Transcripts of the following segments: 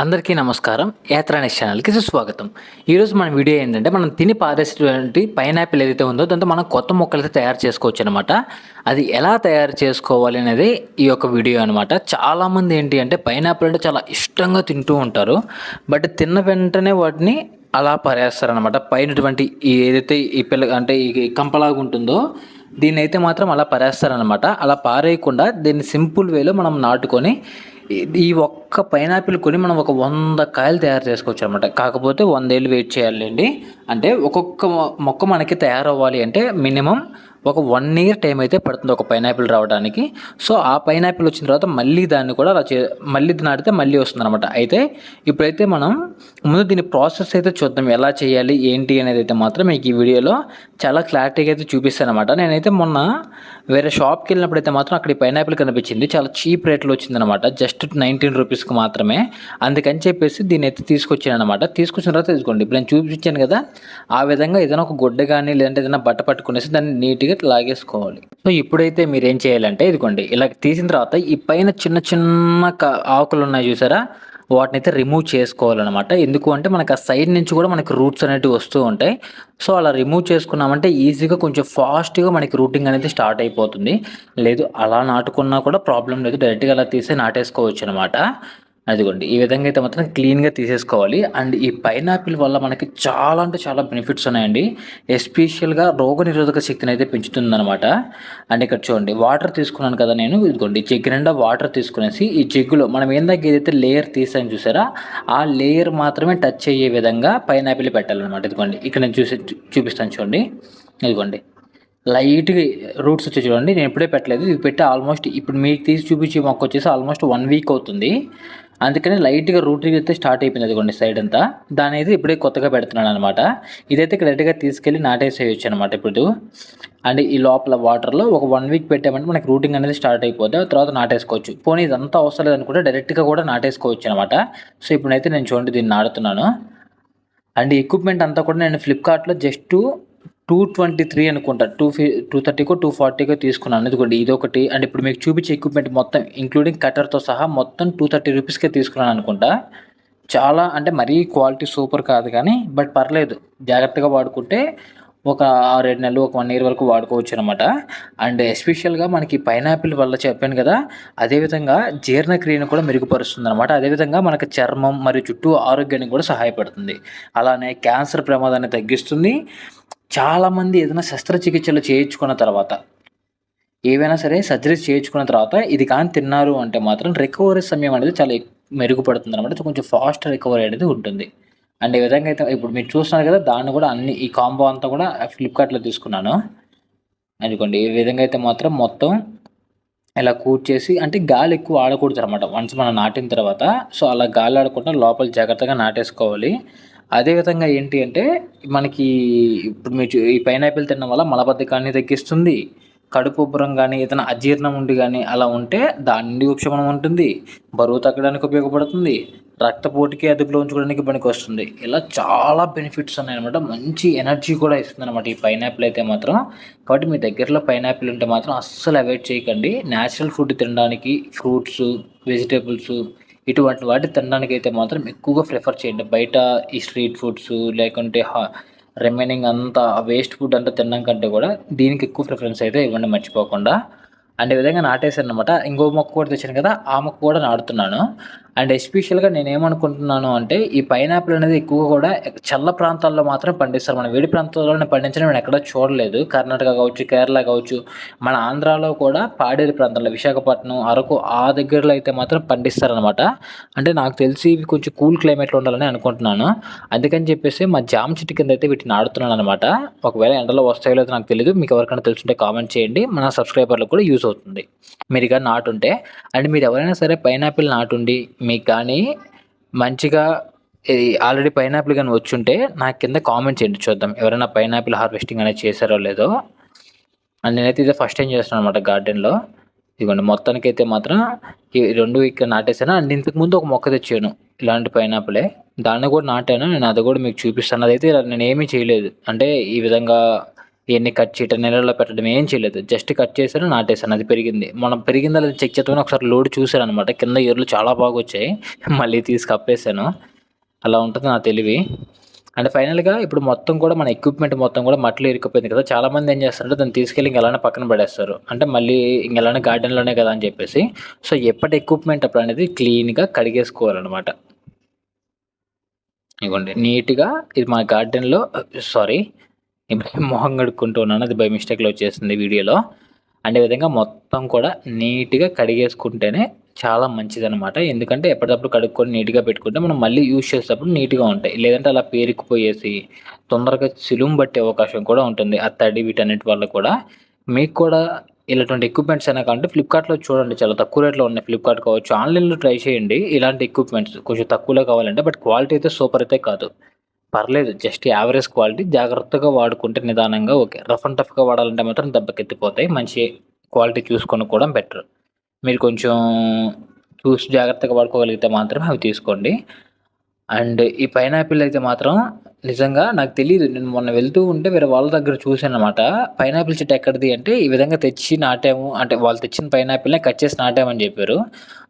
అందరికీ నమస్కారం. యాత్రానిస్ ఛానల్కి సుస్వాగతం. ఈరోజు మన వీడియో ఏంటంటే మనం తిని పారేసేటువంటి పైనాపిల్ ఏదైతే ఉందో దాంతో మనం కొత్త మొక్కలు అయితే తయారు చేసుకోవచ్చు అనమాట అది ఎలా తయారు చేసుకోవాలి అనేది ఈ యొక్క వీడియో అనమాట. చాలామంది ఏంటి అంటే పైనాపిల్ అంటే చాలా ఇష్టంగా తింటూ ఉంటారు. బట్ తిన్న వెంటనే వాటిని అలా పారేస్తారనమాట. పైనటువంటి ఈ ఏదైతే ఈ పిల్ల అంటే ఈ కంపలాగా ఉంటుందో దీన్ని అయితే మాత్రం అలా పారేస్తారనమాట. అలా పారేయకుండా దీన్ని సింపుల్ వేలో మనం నాటుకొని ఈ- ఈ ఒక్క పైనాపిల్ కొని మనం ఒక వంద కాయలు తయారు చేసుకోవచ్చు అనమాట కాకపోతే వందేళ్ళు వెయిట్ చేయాలండి. అంటే ఒక్కొక్క మొక్క మనకి తయారవ్వాలి అంటే మినిమం ఒక వన్ ఇయర్ టైం అయితే పడుతుంది ఒక పైనాపిల్ రావడానికి. సో ఆ పైనాపిల్ వచ్చిన తర్వాత మళ్ళీ దాన్ని కూడా అలా చే మళ్ళీ నాటితే మళ్ళీ వస్తుంది అనమాట అయితే ఇప్పుడైతే మనం ముందు దీని ప్రాసెస్ అయితే చూద్దాం ఎలా చేయాలి ఏంటి అనేది అయితే మాత్రం మీకు ఈ వీడియోలో చాలా క్లారిటీగా అయితే చూపిస్తాను అనమాట నేనైతే మొన్న వేరే షాప్కి వెళ్ళినప్పుడు అయితే మాత్రం అక్కడ ఈ పైనాపిల్ కనిపించింది. చాలా చీప్ రేట్లో వచ్చిందనమాట జస్ట్ నైన్టీన్ రూపీస్కి మాత్రమే. అందుకని చెప్పేసి దీన్ని అయితే తీసుకొచ్చాను అనమాట తీసుకొచ్చిన తర్వాత తీసుకోండి ఇప్పుడు నేను చూపించాను కదా ఆ విధంగా ఏదైనా ఒక గుడ్డ కానీ లేదంటే ఏదైనా బట్ట పట్టుకునేసి దాన్ని నీట్గా లాగేసుకోవాలి. సో ఇప్పుడైతే మీరు ఏం చేయాలంటే ఇదిగోండి ఇలా తీసిన తర్వాత ఈ పైన చిన్న చిన్న ఆకులు ఉన్నాయి చూసారా? వాటిని అయితే రిమూవ్ చేసుకోవాలన్నమాట. ఎందుకు అంటే మనకు ఆ సైడ్ నుంచి కూడా మనకి రూట్స్ అనేవి వస్తూ ఉంటాయి. సో అలా రిమూవ్ చేసుకున్నామంటే ఈజీగా కొంచెం ఫాస్ట్గా మనకి రూటింగ్ అనేది స్టార్ట్ అయిపోతుంది. లేదు అలా నాటుకున్నా కూడా ప్రాబ్లం లేదు. డైరెక్ట్గా అలా తీసి నాటేసుకోవచ్చు అనమాట అదిగోండి ఈ విధంగా అయితే మాత్రం క్లీన్గా తీసేసుకోవాలి. అండ్ ఈ పైనాపిల్ వల్ల మనకి చాలా అంటే చాలా బెనిఫిట్స్ ఉన్నాయండి. ఎస్పెషల్గా రోగ నిరోధక శక్తిని అయితే పెంచుతుందనమాట అండ్ ఇక్కడ చూడండి వాటర్ తీసుకున్నాను కదా నేను. ఇదిగోండి జగ్గు నిండా వాటర్ తీసుకునేసి ఈ జగ్గులో మనం ఏందాక ఏదైతే లేయర్ తీసాను చూసారా ఆ లేయర్ మాత్రమే టచ్ అయ్యే విధంగా పైనాపిల్ పెట్టాలన్నమాట. ఇదిగోండి ఇక్కడ నేను చూసి చూపిస్తాను చూడండి. ఇదిగోండి లైట్గా రూట్స్ వచ్చి చూడండి. నేను ఇప్పుడే పెట్టలేదు. ఇది పెట్టి ఆల్మోస్ట్ ఇప్పుడు మీకు తీసి చూపించే మొక్క వచ్చేసి ఆల్మోస్ట్ వన్ వీక్ అవుతుంది. అందుకని లైట్గా రూటింగ్ అయితే స్టార్ట్ అయిపోయింది అదిగోండి సైడ్ అంతా. దాని అయితే ఇప్పుడే కొత్తగా పెడుతున్నాను అనమాట ఇదైతే డైరెక్ట్గా తీసుకెళ్ళి నాటేసేయచ్చు అనమాట ఇప్పుడు. అండ్ ఈ లోపల వాటర్లో ఒక వన్ వీక్ పెట్టామంటే మనకి రూటింగ్ అనేది స్టార్ట్ అయిపోతే తర్వాత నాటేసుకోవచ్చు. పోనీ ఇదంతా అవసరం లేదనుకుంటే డైరెక్ట్గా కూడా నాటేసుకోవచ్చు అనమాట సో ఇప్పుడైతే నేను చూడండి దీన్ని నాడుతున్నాను అండ్ ఎక్విప్మెంట్ అంతా కూడా నేను ఫ్లిప్కార్ట్లో జస్ట్ టూ ట్వంటీ త్రీ అనుకుంటా. టూ ఫి టూ థర్టీకో టూ ఫార్టీకో తీసుకున్నాను. ఇదిగోండి ఇది ఒకటి అండ్ ఇప్పుడు మీకు చూపించే ఎక్విప్మెంట్ మొత్తం ఇంక్లూడింగ్ కట్టర్తో సహా మొత్తం టూ థర్టీ రూపీస్కే తీసుకున్నాను అనుకుంటా. చాలా అంటే మరీ క్వాలిటీ సూపర్ కాదు కానీ బట్ పర్లేదు. జాగ్రత్తగా వాడుకుంటే ఒక ఆరేడు నెలలు ఒక వన్ ఇయర్ వరకు వాడుకోవచ్చు అనమాట అండ్ ఎస్పెషల్గా మనకి పైనాపిల్ వల్ల చెప్పాను కదా అదేవిధంగా జీర్ణక్రియను కూడా మెరుగుపరుస్తుంది అనమాట అదేవిధంగా మనకి చర్మం మరియు చుట్టూ ఆరోగ్యానికి కూడా సహాయపడుతుంది. అలానే క్యాన్సర్ ప్రమాదాన్ని తగ్గిస్తుంది. చాలామంది ఏదైనా శస్త్రచికిత్సలు చేయించుకున్న తర్వాత ఏవైనా సరే సర్జరీస్ చేయించుకున్న తర్వాత ఇది కానీ తిన్నారు అంటే మాత్రం రికవరీ సమయం అనేది చాలా మెరుగుపడుతుంది అనమాట కొంచెం ఫాస్ట్ రికవరీ అనేది ఉంటుంది. అండ్ ఈ విధంగా అయితే ఇప్పుడు మీరు చూస్తున్నారు కదా దాన్ని కూడా అన్ని ఈ కాంబో అంతా కూడా ఫ్లిప్కార్ట్లో తీసుకున్నాను. అనుకోండి ఈ విధంగా అయితే మాత్రం మొత్తం ఇలా కూర్చేసి అంటే గాలి ఎక్కువ ఆడకూడదు అనమాట వన్స్ మనం నాటిన తర్వాత సో అలా గాలి ఆడకుండా లోపల జాగ్రత్తగా నాటేసుకోవాలి. అదేవిధంగా ఏంటి అంటే మనకి ఇప్పుడు మీరు ఈ పైనాపిల్ తినడం వల్ల మలబద్ధకాన్ని తగ్గిస్తుంది. కడుపు ఉబ్బరం కానీ ఏదైనా అజీర్ణం ఉండి కానీ అలా ఉంటే దాని నుండి ఉపశమనం ఉంటుంది. బరువు తగ్గడానికి ఉపయోగపడుతుంది. రక్తపోటుకి అదుపులో ఉంచుకోవడానికి పనికి వస్తుంది. ఇలా చాలా బెనిఫిట్స్ ఉన్నాయన్నమాట. మంచి ఎనర్జీ కూడా ఇస్తుంది అనమాట ఈ పైనాపిల్ అయితే మాత్రం. కాబట్టి మీ దగ్గరలో పైనాపిల్ ఉంటే మాత్రం అస్సలు అవాయిడ్ చేయకండి. న్యాచురల్ ఫుడ్ తినడానికి ఫ్రూట్స్ వెజిటేబుల్స్ ఇటువంటి వాటి తినడానికి అయితే మాత్రం ఎక్కువగా ప్రిఫర్ చేయండి. బయట ఈ స్ట్రీట్ ఫుడ్స్ లేకుంటే రిమైనింగ్ అంతా వేస్ట్ ఫుడ్ అంతా తినడం కంటే కూడా దీనికి ఎక్కువ ప్రిఫరెన్స్ అయితే ఇవ్వండి మర్చిపోకుండా. అండ్ ఈ విధంగా నాటేశాను అనమాట ఇంకో మొక్క కూడా తెచ్చాను కదా ఆ మొక్క కూడా నాటుతున్నాను. అండ్ ఎస్పెషల్గా నేను ఏమనుకుంటున్నాను అంటే ఈ పైనాపిల్ అనేది ఎక్కువగా కూడా చల్ల ప్రాంతాల్లో మాత్రం పండిస్తారు. మన వేడి ప్రాంతాల్లో పండించడం నేను ఎక్కడ చూడలేదు. కర్ణాటక కావచ్చు కేరళ కావచ్చు మన ఆంధ్రాలో కూడా పాడేరు ప్రాంతాల్లో విశాఖపట్నం అరకు ఆ దగ్గరలో అయితే మాత్రం పండిస్తారనమాట అంటే నాకు తెలిసి ఇవి కొంచెం కూల్ క్లైమేట్లో ఉండాలని అనుకుంటున్నాను. అందుకని చెప్పేసి మా జామ చెట్టు కింద అయితే వీటిని ఆడుతున్నాను అనమాట ఒకవేళ ఎండలో వస్తాయో లేదో నాకు తెలియదు మీకు ఎవరికైనా తెలుసుంటే కామెంట్ చేయండి. మన సబ్స్క్రైబర్లకు కూడా యూస్ అవుతుంది. మీరు ఇక నాటుంటే అండ్ మీరు ఎవరైనా సరే పైనాపిల్ నాటుండి మీకు కానీ మంచిగా ఆల్రెడీ పైనాపిల్ కానీ వచ్చుంటే నాకు కింద కామెంట్ చేయండి చూద్దాం. ఎవరైనా పైనాపిల్ హార్వెస్టింగ్ అనేది చేశారో లేదో. అండ్ నేనైతే ఇదే ఫస్ట్ టైం చేస్తున్నాను అనమాట గార్డెన్లో. ఇదిగోండి మొత్తానికి అయితే మాత్రం ఈ రెండు ఇక్కడ నాటేసాను అండ్ ఇంతకు ముందు ఒక మొక్క తెచ్చాను ఇలాంటి పైనాపిలే. దాన్ని కూడా నాటాను నేను అది కూడా మీకు చూపిస్తాను. అదైతే నేను ఏమీ చేయలేదు. అంటే ఈ విధంగా ఇవన్నీ కట్ చేయటం నీళ్ళలో పెట్టడం ఏం చేయలేదు. జస్ట్ కట్ చేశాను నాటేశాను అది పెరిగింది. మనం పెరిగిందా లేదా చెక్ చేద్దామని ఒకసారి లోడ్ చూశాను అనమాట కింద ఎరులు చాలా బాగా వచ్చాయి. మళ్ళీ తీసి కప్పేశాను. అలా ఉంటుంది నా తెలివి. అండ్ ఫైనల్గా ఇప్పుడు మొత్తం కూడా మన ఎక్విప్మెంట్ మొత్తం కూడా మట్టిలో ఇరికిపోయింది కదా. చాలామంది ఏం చేస్తారంటే దాన్ని తీసుకెళ్ళి ఇంకెలానే పక్కన పడేస్తారు. అంటే మళ్ళీ ఇంకెలానే గార్డెన్లోనే కదా అని చెప్పేసి. సో ఎప్పటి ఎక్విప్మెంట్ అప్పుడు అనేది క్లీన్గా కడిగేసుకోవాలన్నమాట. ఇవ్వండి నీట్గా ఇది మా గార్డెన్లో సారీ మొహం కడుక్కుంటూ ఉన్నాను. అది బై మిస్టేక్లో వచ్చేసింది వీడియోలో. అండ్ విధంగా మొత్తం కూడా నీట్గా కడిగేసుకుంటేనే చాలా మంచిదనమాట ఎందుకంటే ఎప్పటికప్పుడు కడుక్కొని నీట్గా పెట్టుకుంటే మనం మళ్ళీ యూజ్ చేసేటప్పుడు నీట్గా ఉంటాయి. లేదంటే అలా పేరుకుపోయేసి తొందరగా సిలుం పట్టే అవకాశం కూడా ఉంటుంది. ఆ తడి వీటన్నిటి వల్ల కూడా. మీకు కూడా ఇలాంటి ఎక్విప్మెంట్స్ అయినా కావాలంటే ఫ్లిప్కార్ట్లో చూడండి. చాలా తక్కువ రేట్లో ఉన్నాయి ఫ్లిప్కార్ట్ కావచ్చు. ఆన్లైన్లో ట్రై చేయండి. ఇలాంటి ఎక్విప్మెంట్స్ కొంచెం తక్కువలో కావాలంటే బట్ క్వాలిటీ అయితే సూపర్ అయితే కాదు. పర్లేదు జస్ట్ యావరేజ్ క్వాలిటీ జాగ్రత్తగా వాడుకుంటే నిదానంగా ఓకే. రఫ్ అండ్ టఫ్గా వాడాలంటే మాత్రం దెబ్బకెత్తిపోతాయి. మంచి క్వాలిటీ చూసుకొని కూడా బెటర్ మీరు కొంచెం చూసి జాగ్రత్తగా వాడుకోగలిగితే మాత్రమే అవి తీసుకోండి. అండ్ ఈ పైనాపిల్ అయితే మాత్రం నిజంగా నాకు తెలియదు నేను మొన్న వెళ్తూ ఉంటే వేరే వాళ్ళ దగ్గర చూసాను అనమాట పైనాపిల్ చెట్టు ఎక్కడిది అంటే ఈ విధంగా తెచ్చి నాటాము. అంటే వాళ్ళు తెచ్చిన పైనాపిల్నే కట్ చేసి నాటామని చెప్పారు.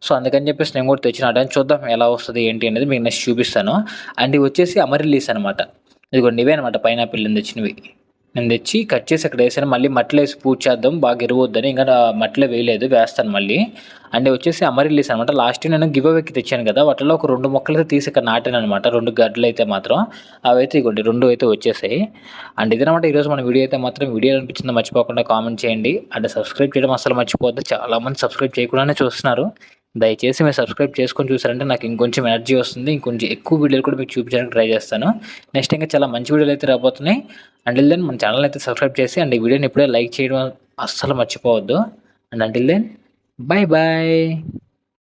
సో అందుకని చెప్పేసి నేను కూడా తెచ్చి నాటాను. చూద్దాం ఎలా వస్తుంది ఏంటి అనేది మీకు నెక్స్ట్ చూపిస్తాను. అండ్ ఇవి వచ్చేసి అమరిలీస్ అనమాట ఇదిగోండి ఇవే అనమాట పైనాపిల్ తెచ్చినవి. నేను తెచ్చి కట్ చేసి అక్కడ వేసాను. మళ్ళీ మట్టిలో వేసి పూజ చేద్దాం బాగా ఎరువద్దని ఇంకా మట్టిలో వేయలేదు వేస్తాను మళ్ళీ. అండ్ వచ్చేసి అమరిల్లీస్ అనమాట లాస్ట్ నేను గివ్ అవేకి తెచ్చాను కదా వాటిలో ఒక రెండు మొక్కలు అయితే తీసి ఇక్కడ నాటాను అనమాట రెండు గడ్డలు అయితే మాత్రం. అవి అయితే ఇగోండి రెండు అయితే వచ్చేసాయి. అండ్ ఇదనమాట ఈరోజు మన వీడియో అయితే మాత్రం వీడియో అనిపించిందో మర్చిపోకుండా కామెంట్ చేయండి. అండ్ సబ్స్క్రైబ్ చేయడం అసలు మర్చిపోద్దు చాలామంది సబ్స్క్రైబ్ చేయకుండానే చూస్తున్నారు. దయచేసి మీరు సబ్స్క్రైబ్ చేసుకొని చూసారంటే నాకు ఇంకొంచెం ఎనర్జీ వస్తుంది. ఇంకొంచెం ఎక్కువ వీడియోలు కూడా మీకు చూపించడానికి ట్రై చేస్తాను. నెక్స్ట్ ఇంకా చాలా మంచి వీడియోలు అయితే రాబోతున్నాయి. అండ్ దెన్ మన ఛానల్ అయితే సబ్స్క్రైబ్ చేసి అండ్ ఈ వీడియోని ఇప్పుడే లైక్ చేయడం అస్సలు మర్చిపోవద్దు. And until then bye bye